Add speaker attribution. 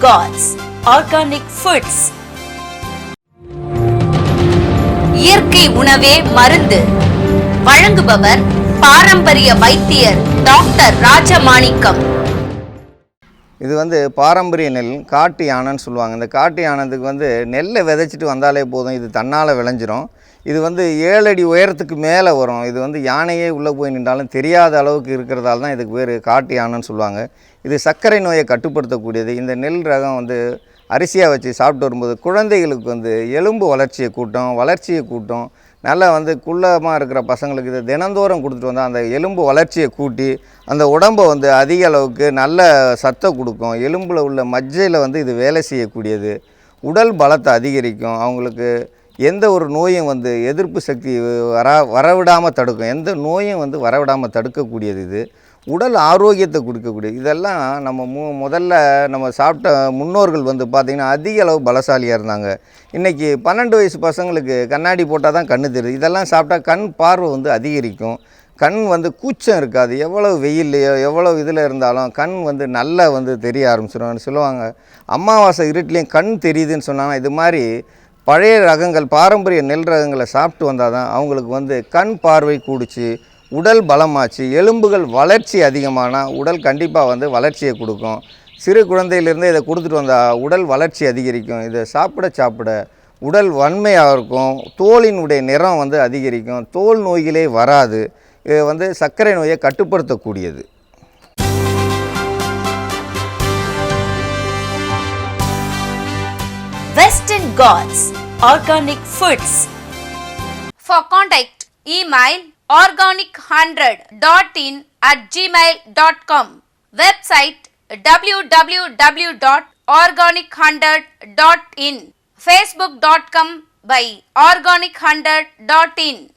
Speaker 1: God's organic foods இயற்கை உணவே மருந்து. வழங்குபவர் பாரம்பரிய வைத்தியர் டாக்டர் ராஜமாணிக்கம்.
Speaker 2: இது வந்து பாரம்பரிய நெல் காட்டு யானைன்னு சொல்லுவாங்க. இந்த காட்டு யானத்துக்கு வந்து நெல்லை விதைச்சிட்டு வந்தாலே போதும். இது தன்னால் விளைஞ்சிரும். இது வந்து ஏழு அடி உயரத்துக்கு மேலே வரும். இது வந்து யானையே உள்ளே போய் நின்றாலும் தெரியாத அளவுக்கு இருக்கிறதால தான் இதுக்கு பேர் காட்டு யானைன்னு சொல்லுவாங்க. இது சர்க்கரை நோயை கட்டுப்படுத்தக்கூடியது. இந்த நெல் ரகம் வந்து அரிசியாக வச்சு சாப்பிட்டு வரும்போது குழந்தைகளுக்கு வந்து எலும்பு வளர்ச்சியை கூட்டம் வளர்ச்சியை கூட்டம் நல்லா வந்து குள்ளமாக இருக்கிற பசங்களுக்கு இதை தினந்தோறும் கொடுத்துட்டு வந்தால் அந்த எலும்பு வளர்ச்சியை கூட்டி அந்த உடம்பை வந்து அதிக அளவுக்கு நல்ல சத்தை கொடுக்கும். எலும்பில் உள்ள மஜ்ஜையில் வந்து இது வேலை செய்யக்கூடியது. உடல் பலத்தை அதிகரிக்கும். அவங்களுக்கு எந்த ஒரு நோயும் வந்து எதிர்ப்பு சக்தி வரா வரவிடாமல் தடுக்கும். எந்த நோயும் வந்து வரவிடாமல் தடுக்கக்கூடியது இது. உடல் ஆரோக்கியத்தை கொடுக்கக்கூடிய இதெல்லாம் நம்ம மு முதல்ல நம்ம சாப்பிட்ட முன்னோர்கள் வந்து பார்த்திங்கன்னா அதிக அளவு பலசாலியாக இருந்தாங்க. இன்றைக்கி பன்னெண்டு வயசு பசங்களுக்கு கண்ணாடி போட்டால் தான் கண்ணு தெரியுது. இதெல்லாம் சாப்பிட்டா கண் பார்வை வந்து அதிகரிக்கும். கண் வந்து கூச்சம் இருக்காது. எவ்வளோ வெயில்லையோ எவ்வளோ இதில் இருந்தாலும் கண் வந்து நல்லா வந்து தெரிய ஆரம்பிச்சிடும் சொல்லுவாங்க. அமாவாசை இருட்டிலையும் கண் தெரியுதுன்னு சொன்னாங்க. இது மாதிரி பழைய ரகங்கள் பாரம்பரிய நெல் ரகங்களை சாப்பிட்டு வந்தால் தான் அவங்களுக்கு வந்து கண் பார்வை கூடிச்சு. உடல் பலமாச்சு எலும்புகள் வளர்ச்சி அதிகமானால் உடல் கண்டிப்பாக வந்து வளர்ச்சியை கொடுக்கும். சிறு குழந்தையிலேருந்தே இதை கொடுத்துட்டு வந்தால் உடல் வளர்ச்சி அதிகரிக்கும். இதை சாப்பிட சாப்பிட உடல் வன்மையாக இருக்கும். தோலினுடைய நிறம் வந்து அதிகரிக்கும். தோல் நோய்களே வராது. இது வந்து சர்க்கரை நோயை கட்டுப்படுத்தக்கூடியது.
Speaker 1: Western Ghats organic foods
Speaker 3: For contact, email organic100.in at gmail.com. Website www.organic100.in. Facebook.com by organic100.in.